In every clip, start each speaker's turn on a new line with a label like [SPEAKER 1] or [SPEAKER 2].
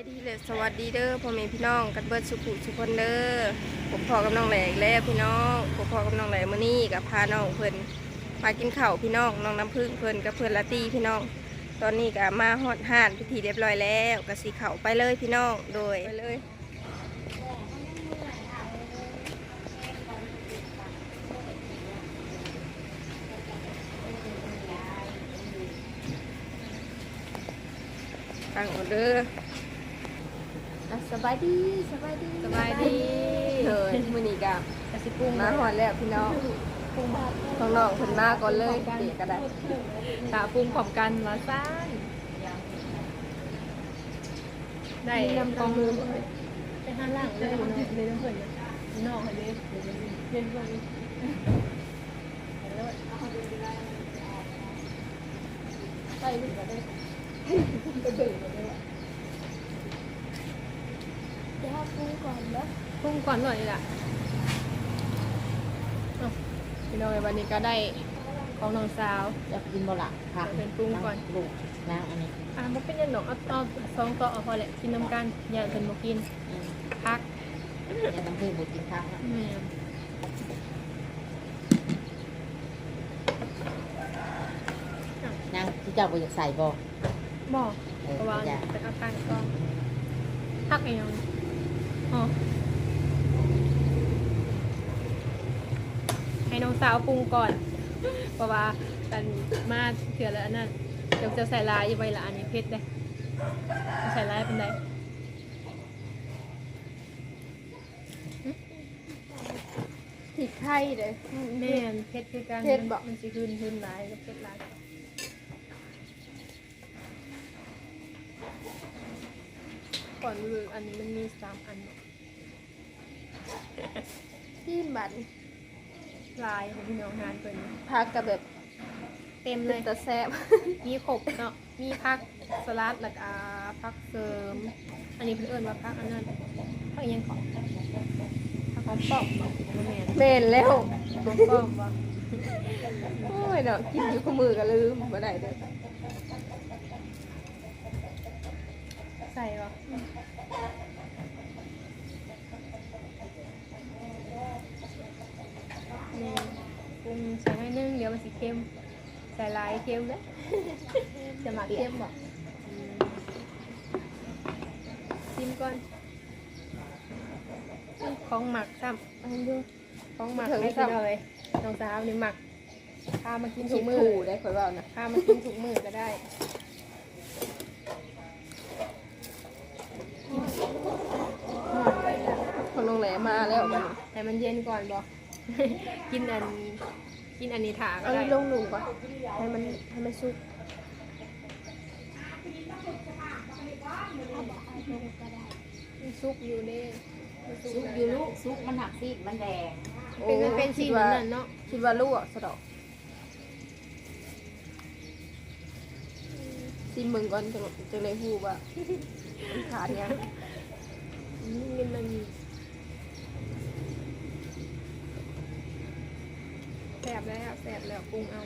[SPEAKER 1] ายดีเลยสวัสดีเด้อพ่อแม่พี่น้องกันเบิดสุขุสุขคนเด้อผมพอกับน้องแหลกแล้วพี่น้องผมพอกับน้องแหลกมื้อนี้กับพาน้องเพิ่นมากินข้าวพี่น้องน้องน้ำพึ่งเพิ่นกับเพิ่นละตีพี่น้อง ตอนนี้ก็มาฮอดห้านพิธีเรียบร้อยแล้วก็สิเข้าไปเลยพี่น้องโดยไปเลยตั้งออเดอร์
[SPEAKER 2] อะ สบายดีสบายดี
[SPEAKER 1] สบายดีเลยมื้อนี้ก็
[SPEAKER 2] กระสิปรุง
[SPEAKER 1] มาฮอดแล้วพี่น้อง
[SPEAKER 2] ปรุงบาท
[SPEAKER 1] ข้างนอกเพิ่นมาก่อนเลยเด็กก็ได้
[SPEAKER 2] ตาปรุงพร้อมกันมาซ่านได้ลำกองมือไปห้าล่างเลยเนาะเลยน้ำเพิ่นนอกอันนี้เย็นกว่านี้ใส่หนึ่งก็ได้ไปเบิ่งก็ได้
[SPEAKER 3] เดี๋ยวปรุงก่อนนะ
[SPEAKER 2] ปรุงก่อนหน่อยล่ะเอาพี่น้องวันนี้ก็ได้ของน้องสาว
[SPEAKER 4] จะกินบ่ละผัก
[SPEAKER 2] เป็นปรุงก่อน
[SPEAKER 4] ปรุงล้างอันนี้
[SPEAKER 2] อ่าบ่เป็นหยังดอกเอาเอาสองต่อเอาพอแหละกินน้ำกันอย่าเพิ่นบ่กิน
[SPEAKER 4] อืม
[SPEAKER 2] พัก
[SPEAKER 4] อย่าต้องเพิ่มบุกินผักนะ
[SPEAKER 2] แม่
[SPEAKER 4] นางที่เจ้าบ่อยากใส่บ่
[SPEAKER 2] บ่
[SPEAKER 4] เออ
[SPEAKER 2] เพราะว่า
[SPEAKER 4] จะ
[SPEAKER 2] เป็นอาการก็พักอีหยังอ๋อ ให้น้องสาวปรุงก่อน เพราะว่าตันมาเถื่อแล้วอันนั้นเดี๋ยวจะใส่ลายอยู่ไว้ละอันนี้เผ็ดเด้ใส่ลายเป็นได
[SPEAKER 1] ผิดไข่เด้อ
[SPEAKER 2] แม่นเผ็ดคือกัน
[SPEAKER 1] เผ็ดบ่
[SPEAKER 2] มันสิหืนหืนหลายกับเผ็ดหลาย ก่อนมืออันนี้มันมีสามอันเนาะ
[SPEAKER 1] ที่บัตร
[SPEAKER 2] ลายของพี่น้องงานเพิ่น
[SPEAKER 1] พักกับแบบ
[SPEAKER 2] เต็ม
[SPEAKER 1] เป็
[SPEAKER 2] เล
[SPEAKER 1] น
[SPEAKER 2] ย
[SPEAKER 1] ตะแซ่บ
[SPEAKER 2] มีขบเนาะมีผักสลัดแล้วก็ผักเสริม อันนี้เพิ่นเอิ้นว่าผักอันนั้นผักอิหยังของผักหอมป้อมบ่บ่แม่น
[SPEAKER 1] เมนแล้ว
[SPEAKER 2] หอมป้อมบ่
[SPEAKER 1] โอ้ยเนาะกินอยู่กับมือก็ลืมบ่ได้เด้อ
[SPEAKER 2] ใส่บ่นี่ปรุงใส่หน่อยนึงเดี๋ยวมันสิเค็ม ใส่หลายเค็มเด้อจะมาเค็มบ่ชิมก่อนของหมักซ้ำ
[SPEAKER 1] อันดู
[SPEAKER 2] ของหมัก
[SPEAKER 1] ถึง
[SPEAKER 2] ให้
[SPEAKER 1] ซ้ำ
[SPEAKER 2] กินเอาเลยน้องสาวนี่หมักพามากินถุ
[SPEAKER 1] คิ
[SPEAKER 2] ง
[SPEAKER 1] ด
[SPEAKER 2] มือ
[SPEAKER 1] ถูได้ข่อยเว้านะ
[SPEAKER 2] พามากินถุงมือก็ได้
[SPEAKER 1] ค นลงแหลมาแล้วบัดนี้
[SPEAKER 2] แต่มันเย็นก่อนบอกกินอันกินอันนี้ถาก็
[SPEAKER 1] เอา
[SPEAKER 2] ได้
[SPEAKER 1] ลงหนูก่อนให้มันให้มันสุก
[SPEAKER 2] มันซุกอยู่เด้มัน
[SPEAKER 4] ซุ
[SPEAKER 2] ซุ
[SPEAKER 4] ก
[SPEAKER 2] ก
[SPEAKER 4] อยู่ลูกซุกมันหักซีดมันแดง
[SPEAKER 2] เป็นมันเป็นสี
[SPEAKER 1] คิด
[SPEAKER 2] นั้
[SPEAKER 1] ว่าน
[SPEAKER 2] น่ะเนาะ
[SPEAKER 1] คิดว่าลวกซะดอกซิมเบิ่งก่อนจังจังได้ฮู้ว่ามันขาดหยัง
[SPEAKER 2] นี่มัน แสบแล้วแสบแล้วปรุงเอา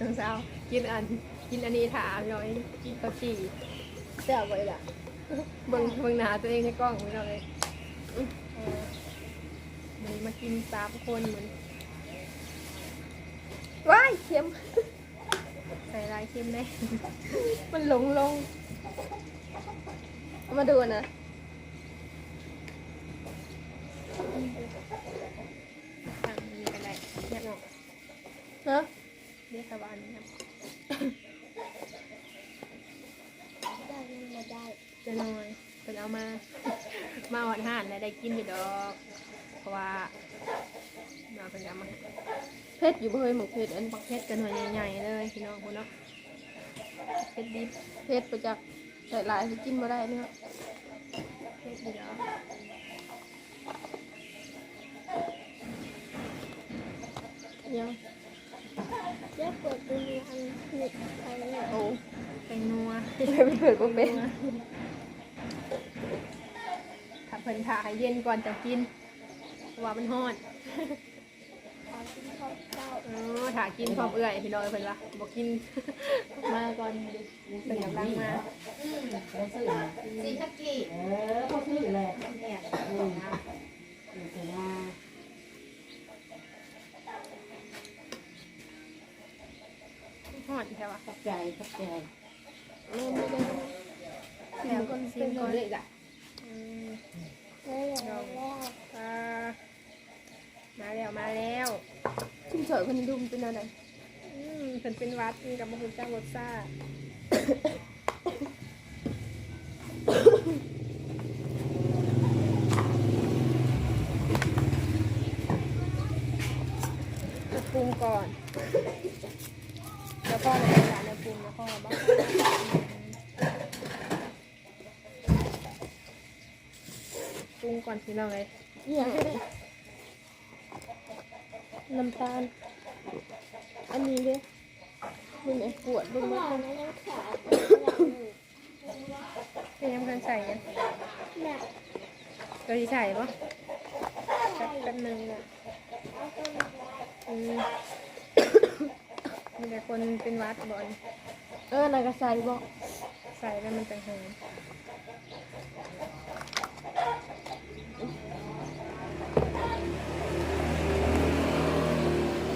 [SPEAKER 2] น้องสาวกินอันกินอันนี้ถามหน่อยกินข้าวจี่แซ่บไว้ล่ะเบิ่งเบิ่งหน้าตัวเองในกล้องไว้หน่อยอื้อเออมันมากินสามคนเหมือน
[SPEAKER 1] ว้ายเค็ม
[SPEAKER 2] ใส่ลายเค็มได้
[SPEAKER 1] มันหลงลง เอามาดูนะ
[SPEAKER 2] ทางนี้ก็ได้แยกออก
[SPEAKER 1] ฮะ
[SPEAKER 2] เรียกสบายนี่ครับ
[SPEAKER 3] ได้ไม่ได้
[SPEAKER 2] จะน้อยเป็นเอามา มาหวานห่านแล้วได้กินอยู่ดอก เพราะว่าเราเป็นยามา
[SPEAKER 1] เพชรอยู่บ่เฮ้ยหมกเพชรอัน
[SPEAKER 2] ปักเพชรกันหน่วยใหญ่ๆเลยพี่น้องคุณเนาะ เพชรดิบ
[SPEAKER 1] เพชรประจักษ์ใส่หลายสิกินบ่ได้เนาะ
[SPEAKER 2] เพชรดีแล้ว
[SPEAKER 1] ยัง
[SPEAKER 3] เดี๋ยวเปิดดูมีอันหนึบไปเนี่ย
[SPEAKER 1] โอ้
[SPEAKER 2] แตงนัว
[SPEAKER 1] ไปเปิดบ่เป็น
[SPEAKER 2] ถ้าเพิ่นถ่าให้เย็นก่อนจะกินเพราะว่ามันฮ้อน
[SPEAKER 3] กินข้าว เอ
[SPEAKER 2] อถ้ากินพร้อมเอื้อยพี่น้องเพิ่นว่าบ่กิน
[SPEAKER 4] มาก่อน
[SPEAKER 2] เพิ่นกำลังมา
[SPEAKER 4] เราซื้อมาสีชักกี้เออเขาซื้อเลยเนี่ยอืมอยู่ตรงห
[SPEAKER 2] อดใช่ป่ะ
[SPEAKER 4] ขอบใจขอบใจ
[SPEAKER 3] เริ่มไม่ได้
[SPEAKER 2] แล้วก็ซิมก่อนเลยจ้ะ
[SPEAKER 3] เลยแล้วแล้ว
[SPEAKER 2] อ่ามาแล้วมาแล้ว
[SPEAKER 1] ชุ่มเฉยคนดุมเป็นอะไร
[SPEAKER 2] อืมเพิ่นเป็นวัดกินกับบ่ฮู้จักรสชาติจะปรุงก่อน แล้วก็ในจานในปรุงแล้วก็บ้างปรุงก่อนสิเราเลย
[SPEAKER 1] เนี่ย น้ำตาล อันนี้เลยมึงไอ้ปวดมึง
[SPEAKER 3] ห
[SPEAKER 1] มา
[SPEAKER 3] วานยังขาด
[SPEAKER 2] เตรียมกันใส่ยัง
[SPEAKER 3] หนัก
[SPEAKER 2] เราจะใส่ปะแป๊บแป๊บนึงอะ
[SPEAKER 3] เอาต้น
[SPEAKER 2] อืมมีแต่คนเป็นหวัดบอล
[SPEAKER 1] เออนายกระใส่บอก
[SPEAKER 2] ใส่แล้วมันจะหอม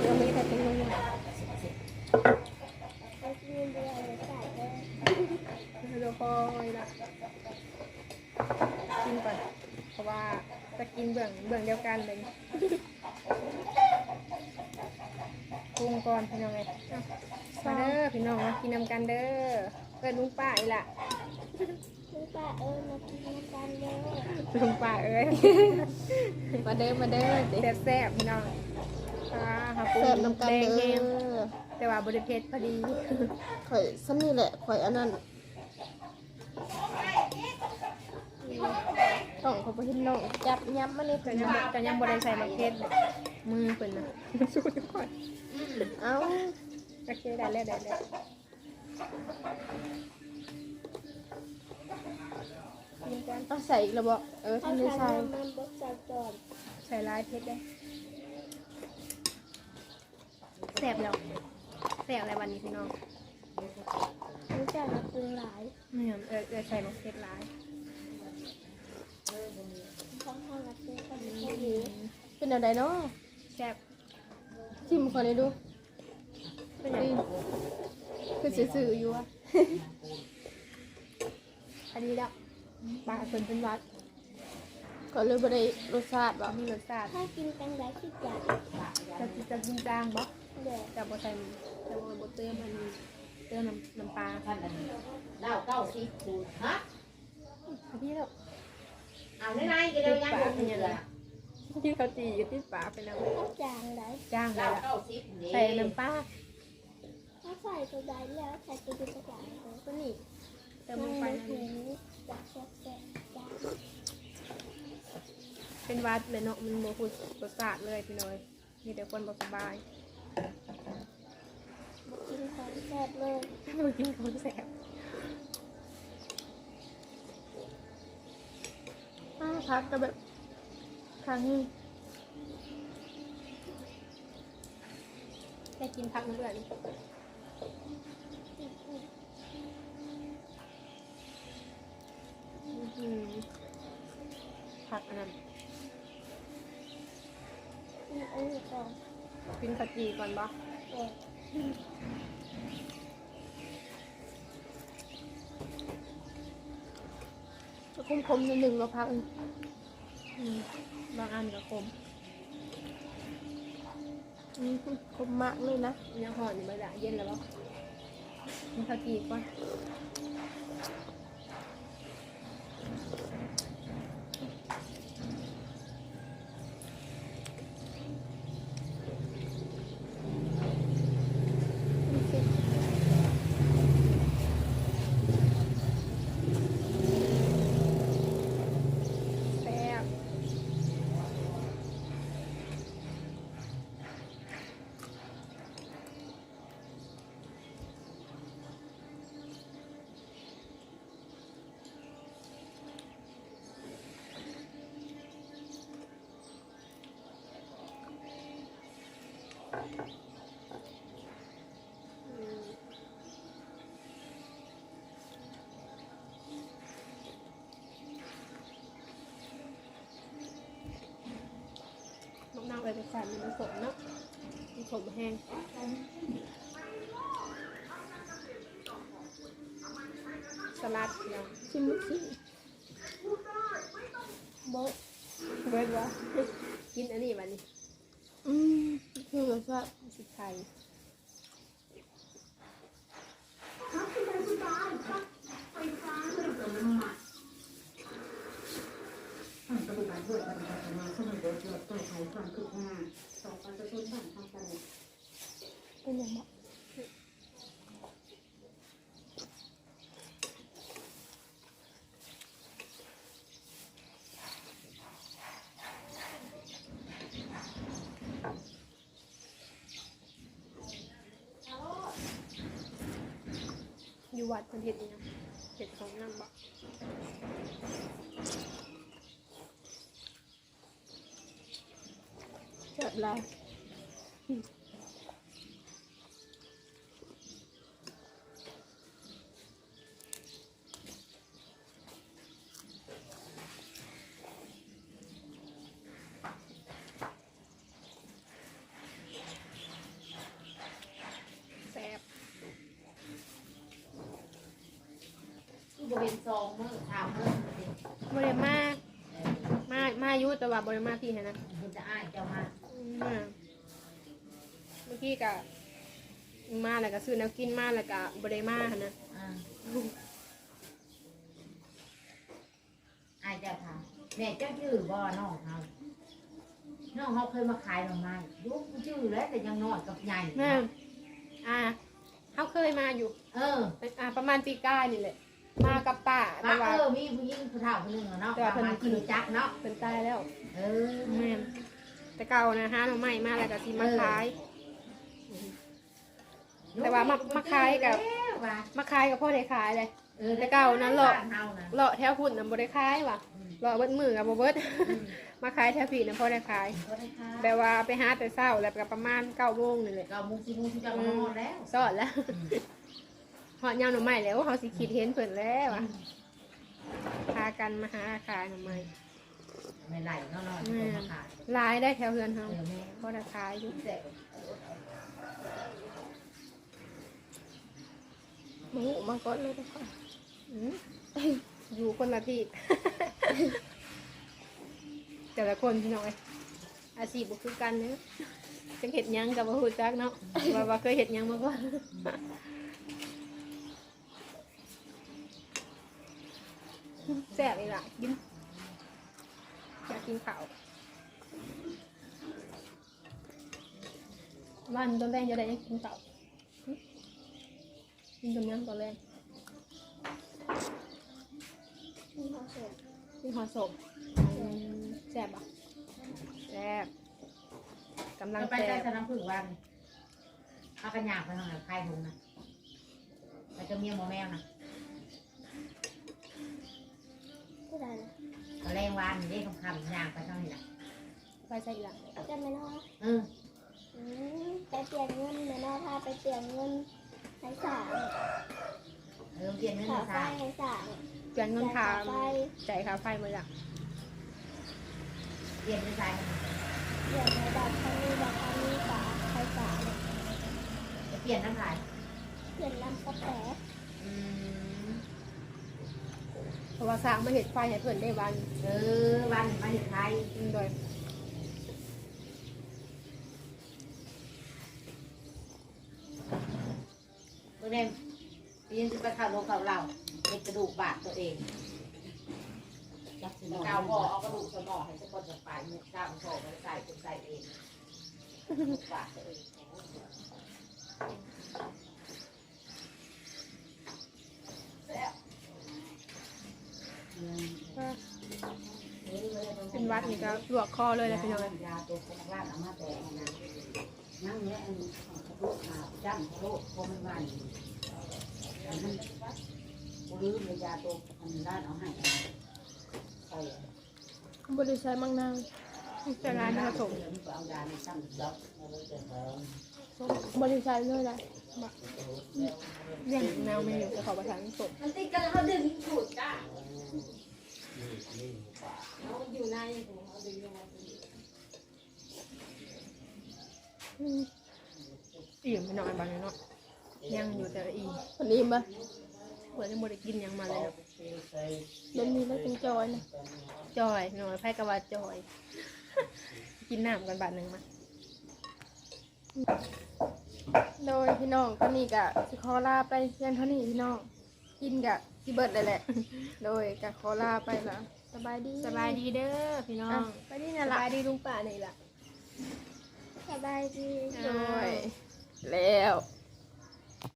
[SPEAKER 1] เดี๋ยวมีแต่เป็นลงมา
[SPEAKER 3] เอากินเบียร์ใส่เลย
[SPEAKER 2] เดี๋ยวพอยละกินก่อน เพราะว่าจะกิน เบื้องเบื้องเดียวกันเลยปรุงก่อนพี่น้องเลยเอามาเด้อพี่น้องมากินนำกันเด้อเปิดลุงป้าอีกละ
[SPEAKER 3] ลุงป้าเออมากินน้ำกันเลย
[SPEAKER 2] ลุงป้าเอ้ย
[SPEAKER 1] มาเด้อมาเด้อเด็ก
[SPEAKER 2] แซ่บๆพี่น้องอ่าหาปรุง
[SPEAKER 1] เสิร์ฟน้ำกัน
[SPEAKER 2] แดง
[SPEAKER 1] เด้
[SPEAKER 2] แห้ง
[SPEAKER 1] อ
[SPEAKER 2] แต่ว่าบริเพชรพอดี
[SPEAKER 1] ข่อยซ้ำนี่แหละข่อยอันนั้น ต้องเขาไปเห็นน้องจับย้ำมาเลย
[SPEAKER 2] แต่ยังบ่แต่ยังบริใส่มะเขือเลยมือเปิ่นนะสู้ทุกคน
[SPEAKER 1] เอ้า
[SPEAKER 2] โอเคได้แล้วได้แล้ว
[SPEAKER 1] เอาใส่อีกระบอกเออ
[SPEAKER 3] เอา
[SPEAKER 1] ทำได้
[SPEAKER 3] ทาน
[SPEAKER 1] ใส่
[SPEAKER 3] น้ำมันบดใส่ก่อน
[SPEAKER 2] ใส่ลายเพชรได้แซ่บแล้วแซ่บอะไรวันนี้พี่น้อง
[SPEAKER 3] รู้จักมาปรุงหลาย
[SPEAKER 2] เนี่ยเออเออใส่มะเขือลาย
[SPEAKER 3] ต้องทานกับปรุงก่อนแค่ นี้
[SPEAKER 1] เป็นอะไรเนาะ
[SPEAKER 2] แซ่บ
[SPEAKER 1] ชิมขอได้ดู
[SPEAKER 2] เป็นอย่าง
[SPEAKER 1] คือสื่อๆอยู่อะ
[SPEAKER 2] อันนี้แล้วปลาเปิ่นเป็นหวัด
[SPEAKER 1] ก็เลยบ่ได้รสชาติแบบ
[SPEAKER 2] มีรสชาติ
[SPEAKER 3] ถ้ากินกันได้คิดอยาก
[SPEAKER 2] จะจะกินจางบ่
[SPEAKER 3] เดี๋ยว
[SPEAKER 2] จะบ่ใส่จะบ่บ่เติมมันเติมน้ำน้ำปลา
[SPEAKER 4] ท่านอันนี้เล่าเก้าสิบสูตรฮะ
[SPEAKER 2] อันนี้แล้ว
[SPEAKER 4] เอาในในก็เดี๋ยวยังบ่มีเลย
[SPEAKER 2] ที่เขาจีอยู่ที่ปากไปแล้ว
[SPEAKER 3] ถ้าจางได้
[SPEAKER 2] จ้างไป
[SPEAKER 4] เล่า
[SPEAKER 2] ละ
[SPEAKER 4] เก้าสิบนี่
[SPEAKER 2] ใส่น้ำปลา
[SPEAKER 3] ถ้าใส่ตัวใดแล้วใส่ตัวเดียวก็ได้เลย
[SPEAKER 2] ก็นี่เติม
[SPEAKER 3] มั
[SPEAKER 2] ล
[SPEAKER 3] น
[SPEAKER 2] งไป
[SPEAKER 3] ไม่
[SPEAKER 2] นั่น
[SPEAKER 3] ถึงอยากแซ่บแซ่บจ้า
[SPEAKER 2] เป็นหวัดเลยเนาะมันโมพูดรสชาติเลยพี่น้อยมีแต่คนบอกสบาย
[SPEAKER 3] กินของแซ่บเลย
[SPEAKER 2] มากินของแสบ
[SPEAKER 1] อ้าวพักก็แบบ ครั้งนี้
[SPEAKER 2] ได้กินพักเลือดอืมผักอันนั้น
[SPEAKER 3] กินอันนี้ก่อน
[SPEAKER 2] กินขจีก่อนบ่
[SPEAKER 1] จะคมๆนิดนึ่งเราพัก
[SPEAKER 2] อืม บางอันก็ขม
[SPEAKER 1] อืมคมมากเลยนะ
[SPEAKER 2] ยังห่อนอยู่ไหมล่ะเย็นแล้วบ่กินขจีก่อน ไปไปใส่มันผสมเนาะมันผสมแห้งสลัดเนาะ
[SPEAKER 3] ชิมสิโบะ
[SPEAKER 2] เบิดวะกินอันนี้บัดนี้
[SPEAKER 3] อืมคือแบบว่า
[SPEAKER 2] สิไทย
[SPEAKER 4] ท่านปฏิบัติด้วยปฏิบัติมาเดือดเดือดแก้ไขความคืบหน้าต่อประชาชนบ้านทางการ
[SPEAKER 3] เป็นอย่างไร
[SPEAKER 2] อยู่วัดมันเห็ดอีหยังเห็ดของน้ำบ่
[SPEAKER 3] เจ็ บแล้ว
[SPEAKER 2] แซ่บ
[SPEAKER 4] ที่บริเวณซองเมื่อทำเมื่อบ
[SPEAKER 2] ริมา มา มาอยู่แต่ว่าบริมาพี่ฮะนะ
[SPEAKER 4] มันจะอ้ายเจ้ามา
[SPEAKER 2] มาเมื่อกี้กะมาแล้วก็ซื้อแนวกินมาแล้วก็บริมาหั่นนะ
[SPEAKER 4] อ่าอ้ายเจ้าค่ะแม่เจ้าชื่อบ่น้องเขาน้องเขาเคยมาขายหน่อไม้ยุคชื่อแล้วแต่ยังน้อยกับใหญ่
[SPEAKER 2] แม่อ่าเขาเคยมาอยู่
[SPEAKER 4] เออ
[SPEAKER 2] อ่าประมาณปีก้านี่แหละ มากับป้าแต่
[SPEAKER 4] ว่า
[SPEAKER 2] ว่า
[SPEAKER 4] เออมีผู้หญิงผู้เฒ่าคนหนึงอะเนาะ
[SPEAKER 2] แต่ว่าเพิ่น
[SPEAKER 4] มากินจักเนาะ
[SPEAKER 2] เป็นตายแล้ว
[SPEAKER 4] เออ
[SPEAKER 2] แม่น แต่เก่านะฮะหน่อไม้มาแล้วก็สิมาขาย แต่ว่ามามาขายกับ
[SPEAKER 4] แล้วว่ะ
[SPEAKER 2] มาขายกับพ่อได้ขายเลย
[SPEAKER 4] เออ
[SPEAKER 2] แต่เก่านั้นหรอก
[SPEAKER 4] บ้เฮานะ
[SPEAKER 2] เลาะแถวพุ่นน่ะบ่ได้ขายว่ะเลาะเบิดมือกับบ่เบิด
[SPEAKER 4] อืม
[SPEAKER 2] มาขายแถวพี่น่ะพ่อได้ขาย
[SPEAKER 4] ก็ได้ค่ะ
[SPEAKER 2] แบบว่าไปหาแต่เช้าแล้วก็ประมาณ9โมงนี่แหละ
[SPEAKER 4] เก้าโมงสิบโมงที่จะมาฮอดแล้ว
[SPEAKER 2] สอดแล้วฮอดยามหน่อไม้แล้วเขาสิคิดเห็นเพิ่นแล้วว่ะพากันมาหาขายหน่อไม้
[SPEAKER 4] ไม่ไหลเนาะเนาะที่คนมาขาย
[SPEAKER 2] หลายได้แถวเฮือนเฮา
[SPEAKER 4] เออแม่
[SPEAKER 2] พ่อได้ขายอยู่
[SPEAKER 4] แต่
[SPEAKER 3] หมูมาก่อนเลยทุกคน
[SPEAKER 2] อืมอยู่คนละที่ แต่ละคนพี่น้อยอาชีพบ่คือกันเนาะจังเฮ็ดหยังก็บ่ฮู้จักเนาะว่าว่าเคยเฮ็ดหยังมาก่อนแซ่บอีหล่ะกินอยา กกินข้าววันตอนแรกจะได้ยังกินข้าวหึกินตอนยังตอนแรก
[SPEAKER 3] มีข้าวสวย
[SPEAKER 2] กินหอศพอืมแซ่บอะแซ่บกำลัง
[SPEAKER 4] เราไป
[SPEAKER 2] แซ่
[SPEAKER 4] ได้
[SPEAKER 2] บ
[SPEAKER 4] สนามผึ่งวันเอากระยากไปทางไหนใครถุงนะไปจะเมียหมอแมวนะ
[SPEAKER 3] ก็ได้นะ
[SPEAKER 4] กระ แรงวานนี่คำคำยางไปทางนี้นะ
[SPEAKER 2] ไปใส่อีหล่ะ
[SPEAKER 3] จะไม่นอ
[SPEAKER 4] เออ
[SPEAKER 3] อืมไปเปลี่ยนเงินไม่นอพาไปเปลี่ยนเงินให้สาม
[SPEAKER 4] เออเปลี่ยนเงิน
[SPEAKER 3] ขา
[SPEAKER 4] มา
[SPEAKER 3] ไฟ
[SPEAKER 4] ใส่
[SPEAKER 3] ให้สาม
[SPEAKER 2] เปลี่ยนเงินค่า
[SPEAKER 3] ไฟ
[SPEAKER 2] จ่ายค่าไฟมาจ้ะ
[SPEAKER 4] เปลี่ยนไปใส่
[SPEAKER 3] เปลี่ยนในบัตรคันนี้บัตรคันนี้ฝาไฟสาม
[SPEAKER 4] จะเปลี่ยนน้ำลาย
[SPEAKER 3] เปลี่ยนลำกระแตะ
[SPEAKER 4] อืม
[SPEAKER 2] เพ ราะว่าสร้างมาเห็ดไฟให้เพิ่นได้วัน
[SPEAKER 4] เออวันมาเห็นไทย
[SPEAKER 2] อืมโดย
[SPEAKER 4] เมื่อเดมเปลี่ยนจะไปเข้าโรงเข้าเราเด็กกระดูกบาดตัวเองเกาพอเอากระดูกสมองให้ทุกคนจะไปเมื่อเก้าพอมาใส่เป็นใส่เองบาดตัวเอง
[SPEAKER 2] เป็นวัดนี่ก็ลวกคอเลยแหละพี่น้อง
[SPEAKER 4] ยาตัวของราชอามาแต่นะนั่งเนี้ยอันขอโทษข่าวจ้ำขอโทษพอมันวันอันนั้นกูลืมเลยยาตัวอันราชเอาให้ใส่
[SPEAKER 3] บริษัทมังนาว
[SPEAKER 4] เจะ
[SPEAKER 2] ร้านผสมา
[SPEAKER 4] ยาในตั้งบบ
[SPEAKER 2] ริษัทเลยละเรื่องแนวเมนูจะขอประทานสด
[SPEAKER 3] มันติดกันแล้วเขาดึงถูดจ้า
[SPEAKER 2] อิ่มไปหน่อยบางเนาะยังอยู่แต่ละอี
[SPEAKER 1] คนนี้ปะ
[SPEAKER 2] เปิดจะหมดกินยังมาเลยเนาะ
[SPEAKER 1] เดี๋ยวนี้แล้วจังจอยนะ
[SPEAKER 2] จอยหน่อยไพ่กะว่าจอย กินน้ำกันบาทหนึ่งมา
[SPEAKER 1] โดยพี่น้องก็นี่กะสิขอลาไปเพียงเท่านี้พี่น้องกินกะ สิเบิดเลยแหละ โดยกะขอลาไปละสบายดี
[SPEAKER 2] สบายดีเด้อพี่น้อ
[SPEAKER 1] อะ
[SPEAKER 2] ง
[SPEAKER 1] ไปนี่
[SPEAKER 2] ส
[SPEAKER 1] นะละ
[SPEAKER 2] บายดีลุงป่านี่ล่ะ
[SPEAKER 3] สบายดี
[SPEAKER 1] โดยแล้ว